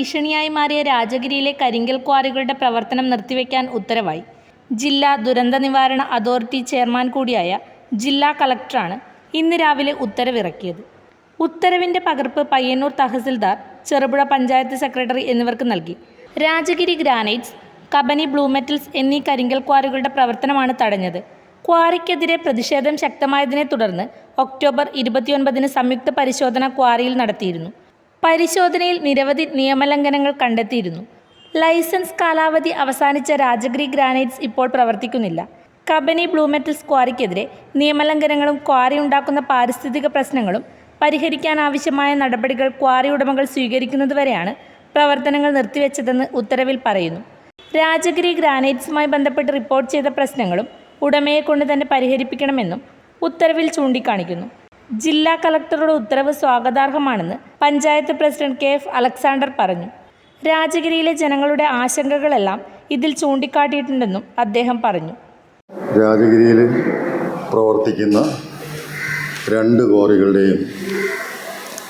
ഭീഷണിയായി മാറിയ രാജഗിരിയിലെ കരിങ്കൽ ക്വാറികളുടെ പ്രവർത്തനം നിർത്തിവെക്കാൻ ഉത്തരവായി. ജില്ലാ ദുരന്ത നിവാരണ അതോറിറ്റി ചെയർമാൻ കൂടിയായ ജില്ലാ കളക്ടറാണ് ഇന്ന് രാവിലെ ഉത്തരവിറക്കിയത്. ഉത്തരവിന്റെ പകർപ്പ് പയ്യന്നൂർ തഹസിൽദാർ ചെറുപുഴ പഞ്ചായത്ത് സെക്രട്ടറി എന്നിവർക്ക് നൽകി. Rajagiri granites Kabani blue metals എന്നീ കരിങ്കൽ ക്വാറികളുടെ പ്രവർത്തനമാണ് തടഞ്ഞത്. ക്വാറിക്കെതിരെ പ്രതിഷേധം ശക്തമായതിനെ തുടർന്ന് ഒക്ടോബർ ഇരുപത്തിയൊൻപതിന് സംയുക്ത പരിശോധന ക്വാറിയിൽ നടത്തിയിരുന്നു. പരിശോധനയിൽ നിരവധി നിയമലംഘനങ്ങൾ കണ്ടെത്തിയിരുന്നു. ലൈസൻസ് കാലാവധി അവസാനിച്ച രാജഗിരി ഗ്രാനൈറ്റ്സ് ഇപ്പോൾ പ്രവർത്തിക്കുന്നില്ല. കബനി ബ്ലൂ മെറ്റൽസ് ക്വാറിക്കെതിരെ നിയമലംഘനങ്ങളും ക്വാറി ഉണ്ടാക്കുന്ന പാരിസ്ഥിതിക പ്രശ്നങ്ങളും പരിഹരിക്കാനാവശ്യമായ നടപടികൾ ക്വാറി ഉടമകൾ സ്വീകരിക്കുന്നതുവരെയാണ് പ്രവർത്തനങ്ങൾ നിർത്തിവെച്ചതെന്ന് ഉത്തരവിൽ പറയുന്നു. രാജഗിരി ഗ്രാനൈറ്റ്സുമായി ബന്ധപ്പെട്ട് റിപ്പോർട്ട് ചെയ്ത പ്രശ്നങ്ങളും ഉടമയെ കൊണ്ട് തന്നെ പരിഹരിപ്പിക്കണമെന്നും ഉത്തരവിൽ ചൂണ്ടിക്കാണിക്കുന്നു. ജില്ലാ കളക്ടറുടെ ഉത്തരവ് സ്വാഗതാർഹമാണെന്ന് panchayat president K F Alexander പറഞ്ഞു. രാജഗിരിയിലെ ജനങ്ങളുടെ ആശങ്കകളെല്ലാം ഇതിൽ ചൂണ്ടിക്കാട്ടിയിട്ടുണ്ടെന്നും അദ്ദേഹം പറഞ്ഞു. രാജഗിരിയിൽ പ്രവർത്തിക്കുന്ന രണ്ട് കോറികളുടെയും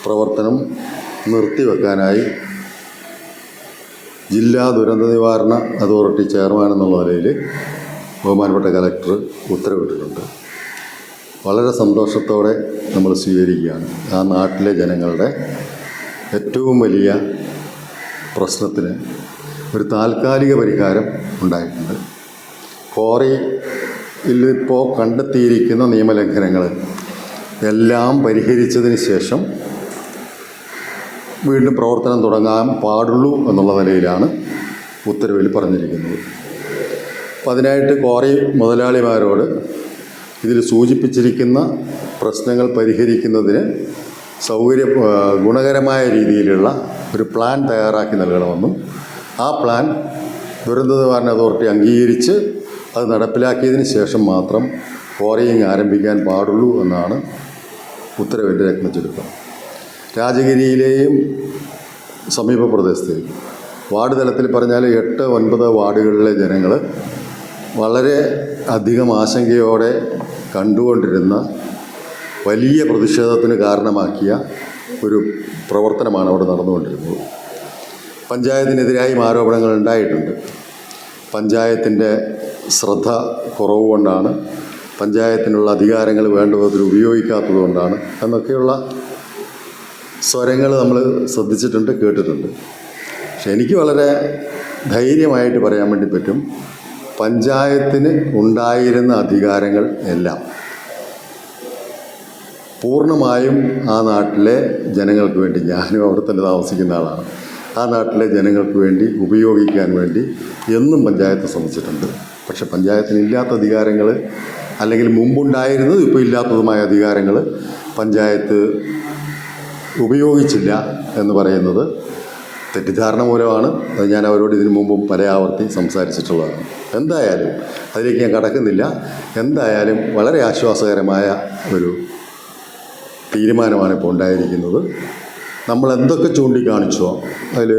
പ്രവർത്തനം നിർത്തിവെക്കാനായി ജില്ലാ ദുരന്ത നിവാരണ അതോറിറ്റി ചെയർമാൻ എന്നുള്ള നിലയിൽ ബഹുമാനപ്പെട്ട കലക്ടർ ഉത്തരവിട്ടിട്ടുണ്ട്. വളരെ സന്തോഷത്തോടെ നമ്മൾ സ്വീകരിക്കുകയാണ്. ആ നാട്ടിലെ ജനങ്ങളുടെ ഏറ്റവും വലിയ പ്രശ്നത്തിന് ഒരു താൽക്കാലിക പരിഹാരം ഉണ്ടായിട്ടുണ്ട്. കോറി ഇപ്പോൾ കണ്ടെത്തിയിരിക്കുന്ന നിയമലംഘനങ്ങൾ എല്ലാം പരിഹരിച്ചതിന് ശേഷം വീണ്ടും പ്രവർത്തനം തുടങ്ങാൻ പാടുള്ളൂ എന്നുള്ള നിലയിലാണ് ഉത്തരവിൽ പറഞ്ഞിരിക്കുന്നത്. അപ്പം അതിനായിട്ട് കോറി മുതലാളിമാരോട് ഇതിൽ സൂചിപ്പിച്ചിരിക്കുന്ന പ്രശ്നങ്ങൾ പരിഹരിക്കുന്നതിന് സൗകര്യ ഗുണകരമായ രീതിയിലുള്ള ഒരു പ്ലാൻ തയ്യാറാക്കി നൽകണമെന്നും ആ പ്ലാൻ ദുരന്ത നിവാരണ അതോറിറ്റി അംഗീകരിച്ച് അത് നടപ്പിലാക്കിയതിന് ശേഷം മാത്രം ക്വാറിയിങ് ആരംഭിക്കാൻ പാടുള്ളൂ എന്നാണ് ഉത്തരവിന്റെ രത്നച്ചുരുക്കം രാജഗിരിയിലെയും സമീപ പ്രദേശത്തെയും വാർഡ് തലത്തിൽ പറഞ്ഞാൽ എട്ട് ഒൻപത് വാർഡുകളിലെ ജനങ്ങൾ വളരെ അധികം ആശങ്കയോടെ കണ്ടുകൊണ്ടിരുന്ന വലിയ പ്രതിഷേധത്തിന് കാരണമാക്കിയ ഒരു പ്രവർത്തനമാണ് അവിടെ നടന്നുകൊണ്ടിരുന്നത്. പഞ്ചായത്തിനെതിരായും ആരോപണങ്ങൾ ഉണ്ടായിട്ടുണ്ട്. പഞ്ചായത്തിന്റെ ശ്രദ്ധ കുറവ് കൊണ്ടാണ് പഞ്ചായത്തിനുള്ള അധികാരങ്ങൾ വേണ്ട വിധത്തിൽ ഉപയോഗിക്കാത്തത് കൊണ്ടാണ് എന്നൊക്കെയുള്ള സ്വരങ്ങൾ നമ്മൾ ശ്രദ്ധിച്ചിട്ടുണ്ട് കേട്ടിട്ടുണ്ട്. പക്ഷെ എനിക്ക് വളരെ ധൈര്യമായിട്ട് പറയാൻ വേണ്ടി പറ്റും പഞ്ചായത്തിന് ഉണ്ടായിരുന്ന അധികാരങ്ങൾ എല്ലാം പൂർണമായും ആ നാട്ടിലെ ജനങ്ങൾക്ക് വേണ്ടി ഞാനും അവിടെ തന്നെ താമസിക്കുന്ന ആളാണ് ആ നാട്ടിലെ ജനങ്ങൾക്ക് വേണ്ടി ഉപയോഗിക്കാൻ വേണ്ടി എന്നും പഞ്ചായത്ത് ശ്രമിച്ചിട്ടുണ്ട്. പക്ഷെ പഞ്ചായത്തിന് ഇല്ലാത്ത അധികാരങ്ങൾ അല്ലെങ്കിൽ മുമ്പുണ്ടായിരുന്നത് ഇപ്പോൾ ഇല്ലാത്തതുമായ അധികാരങ്ങൾ പഞ്ചായത്ത് ഉപയോഗിച്ചില്ല എന്ന് പറയുന്നത് തെറ്റിദ്ധാരണ മൂലമാണ് ഞാൻ അവരോട് ഇതിനു മുമ്പും പല ആവർത്തി സംസാരിച്ചിട്ടുള്ളതാണ്. എന്തായാലും അതിലേക്ക് ഞാൻ കടക്കുന്നില്ല. എന്തായാലും വളരെ ആശ്വാസകരമായ ഒരു തീരുമാനമാണ് ഇപ്പോൾ ഉണ്ടായിരിക്കുന്നത്. നമ്മൾ എന്തൊക്കെ ചൂണ്ടിക്കാണിച്ചോ അതിൽ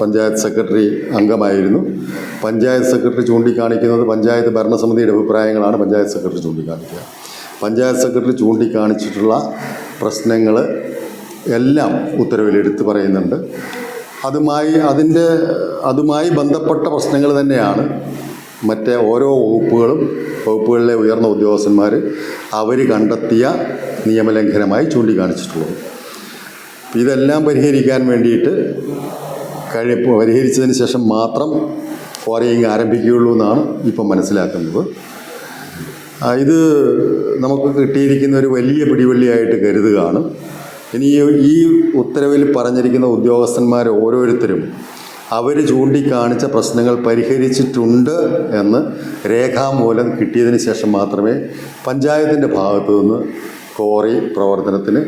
പഞ്ചായത്ത് സെക്രട്ടറി അംഗമായിരുന്നു. പഞ്ചായത്ത് സെക്രട്ടറി ചൂണ്ടിക്കാണിക്കുന്നത് പഞ്ചായത്ത് ഭരണസമിതിയുടെ അഭിപ്രായങ്ങളാണ് പഞ്ചായത്ത് സെക്രട്ടറി ചൂണ്ടിക്കാണിക്കുക. പഞ്ചായത്ത് സെക്രട്ടറി ചൂണ്ടിക്കാണിച്ചിട്ടുള്ള പ്രശ്നങ്ങൾ എല്ലാം ഉത്തരവിലെടുത്ത് പറയുന്നുണ്ട്. അതുമായി അതിന്റെ അതുമായി ബന്ധപ്പെട്ട പ്രശ്നങ്ങൾ തന്നെയാണ് മറ്റേ ഓരോ വകുപ്പുകളും വകുപ്പുകളിലെ ഉയർന്ന ഉദ്യോഗസ്ഥന്മാർ അവർ കണ്ടെത്തിയ നിയമലംഘനമായി ചൂണ്ടിക്കാണിച്ചിട്ടുള്ളത്. ഇതെല്ലാം പരിഹരിക്കാൻ വേണ്ടിയിട്ട് കഴി പരിഹരിച്ചതിന് ശേഷം മാത്രം ക്വാറിയിങ് ആരംഭിക്കുകയുള്ളൂ എന്നാണ് ഇപ്പം മനസ്സിലാക്കുന്നത്. ഇത് നമുക്ക് കിട്ടിയിരിക്കുന്ന ഒരു വലിയ പിടിവള്ളിയായിട്ട് കരുതുകയാണ്. ഇനി ഈ- ഉത്തരവിൽ പറഞ്ഞിരിക്കുന്ന ഉദ്യോഗസ്ഥന്മാർ ഓരോരുത്തരും അവർ ചൂണ്ടിക്കാണിച്ച പ്രശ്നങ്ങൾ പരിഹരിച്ചിട്ടുണ്ട് എന്ന് രേഖാമൂലം കിട്ടിയതിന് ശേഷം മാത്രമേ പഞ്ചായത്തിന്റെ ഭാഗത്തു നിന്ന് കോറി പ്രവർത്തനത്തിന്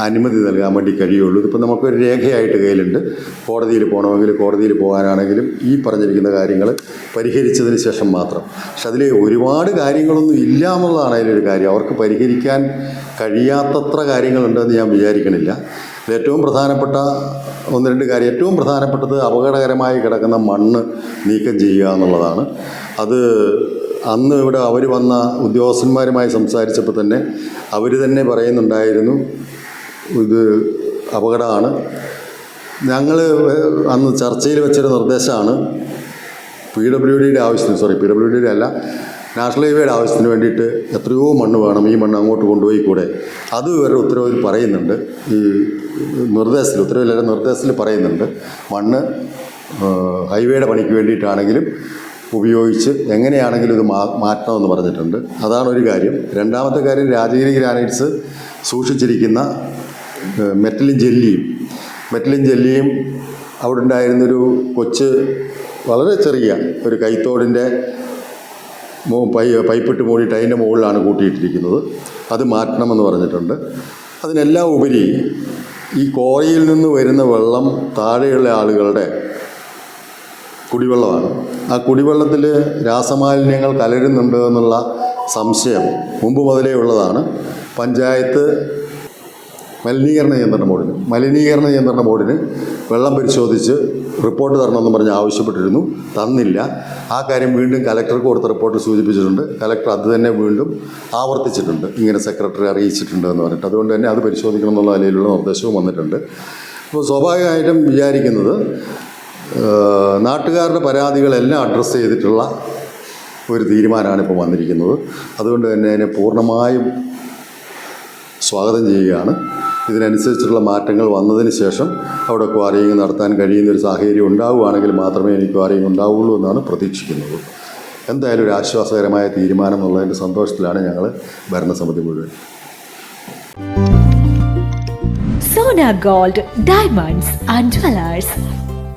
അനുമതി നൽകാൻ വേണ്ടി കഴിയുള്ളൂ. ഇതിപ്പോൾ നമുക്കൊരു രേഖയായിട്ട് കയ്യിലുണ്ട്. കോടതിയിൽ പോകണമെങ്കിൽ കോടതിയിൽ പോകാനാണെങ്കിലും ഈ പറഞ്ഞിരിക്കുന്ന കാര്യങ്ങൾ പരിഹരിച്ചതിന് ശേഷം മാത്രം. പക്ഷെ അതിൽ ഒരുപാട് കാര്യങ്ങളൊന്നും ഇല്ല എന്നുള്ളതാണ് അതിലൊരു കാര്യം. അവർക്ക് പരിഹരിക്കാൻ കഴിയാത്തത്ര കാര്യങ്ങളുണ്ടെന്ന് ഞാൻ വിചാരിക്കണില്ല. ഏറ്റവും പ്രധാനപ്പെട്ട ഒന്ന് രണ്ട് കാര്യം. ഏറ്റവും പ്രധാനപ്പെട്ടത് അപകടകരമായി കിടക്കുന്ന മണ്ണ് നീക്കം ചെയ്യുക എന്നുള്ളതാണ്. അത് അന്ന് ഇവിടെ അവർ വന്ന ഉദ്യോഗസ്ഥന്മാരുമായി സംസാരിച്ചപ്പോൾ തന്നെ അവർ തന്നെ പറയുന്നുണ്ടായിരുന്നു ഇത് അപകടമാണ്. ഞങ്ങൾ അന്ന് ചർച്ചയിൽ വെച്ചൊരു നിർദ്ദേശമാണ്. പി ഡബ്ല്യു ഡിയുടെ ആവശ്യത്തിന് സോറി പി ഡബ്ല്യു ഡിയുടെ അല്ല നാഷണൽ ഹൈവേയുടെ ആവശ്യത്തിന് വേണ്ടിയിട്ട് എത്രയോ മണ്ണ് വേണം ഈ മണ്ണ് അങ്ങോട്ട് കൊണ്ടുപോയി കൂടെ. അത് ഇവരുടെ ഉത്തരവിൽ പറയുന്നുണ്ട്. ഈ നിർദ്ദേശത്തിൽ ഉത്തരവിലല്ല നിർദ്ദേശത്തിൽ പറയുന്നുണ്ട്. മണ്ണ് ഹൈവേയുടെ പണിക്ക് വേണ്ടിയിട്ടാണെങ്കിലും ഉപയോഗിച്ച് എങ്ങനെയാണെങ്കിലും ഇത് മാ മാറ്റണമെന്ന് പറഞ്ഞിട്ടുണ്ട്. അതാണ് ഒരു കാര്യം. രണ്ടാമത്തെ കാര്യം രാജഗിരി ഗ്രാനൈറ്റ്സ് സൂക്ഷിച്ചിരിക്കുന്ന മെറ്റലും ജെല്ലിയും മെറ്റലും ജെല്ലിയും അവിടെ ഉണ്ടായിരുന്നൊരു കൊച്ച് വളരെ ചെറിയ ഒരു കൈത്തോടിന്റെ പൈ പൈപ്പിട്ട് മൂടിയിട്ട് അതിന്റെ മുകളിലാണ് കൂട്ടിയിട്ടിരിക്കുന്നത്. അത് മാറ്റണമെന്ന് പറഞ്ഞിട്ടുണ്ട്. അതിനെല്ലാം ഉപരി ഈ കോറിയിൽ നിന്ന് വരുന്ന വെള്ളം താഴെയുള്ള ആളുകളുടെ കുടിവെള്ളമാണ്. ആ കുടിവെള്ളത്തിൽ രാസമാലിന്യങ്ങൾ കലരുന്നുണ്ട് എന്നുള്ള സംശയം മുമ്പ് മുതലേ ഉള്ളതാണ്. പഞ്ചായത്ത് മലിനീകരണ നിയന്ത്രണ ബോർഡിന്. മലിനീകരണ നിയന്ത്രണ ബോർഡിന് വെള്ളം പരിശോധിച്ച് റിപ്പോർട്ട് തരണമെന്ന് പറഞ്ഞ് ആവശ്യപ്പെട്ടിരുന്നു. തന്നില്ല. ആ കാര്യം വീണ്ടും കലക്ടർക്ക് കൊടുത്ത റിപ്പോർട്ട് സൂചിപ്പിച്ചിട്ടുണ്ട്. കലക്ടർ അത് തന്നെ വീണ്ടും ആവർത്തിച്ചിട്ടുണ്ട്. ഇങ്ങനെ സെക്രട്ടറി അറിയിച്ചിട്ടുണ്ട് എന്ന് പറഞ്ഞിട്ട്. അതുകൊണ്ട് തന്നെ അത് പരിശോധിക്കണം എന്നുള്ള നിലയിലുള്ള നിർദ്ദേശവും വന്നിട്ടുണ്ട്. അപ്പോൾ സ്വാഭാവികമായിട്ടും വിചാരിക്കുന്നത് നാട്ടുകാരുടെ പരാതികളെല്ലാം അഡ്രസ്സ് ചെയ്തിട്ടുള്ള ഒരു തീരുമാനമാണ് ഇപ്പോൾ വന്നിരിക്കുന്നത്. അതുകൊണ്ട് തന്നെ അതിനെ പൂർണമായും സ്വാഗതം ചെയ്യുകയാണ്. ഇതിനനുസരിച്ചുള്ള മാറ്റങ്ങൾ വന്നതിന് ശേഷം അവിടെ ക്വാറിയിങ് നടത്താൻ കഴിയുന്ന ഒരു സാഹചര്യം ഉണ്ടാവുകയാണെങ്കിൽ മാത്രമേ എനിക്ക് ക്വാറിയിങ് ഉണ്ടാവുള്ളൂ എന്നാണ് പ്രതീക്ഷിക്കുന്നത്. എന്തായാലും ഒരു ആശ്വാസകരമായ തീരുമാനം എന്നുള്ളതിന്റെ സന്തോഷത്തിലാണ് ഞങ്ങൾ ഭരണസമിതി മുഴുവൻ. Sona gold diamonds and jewellers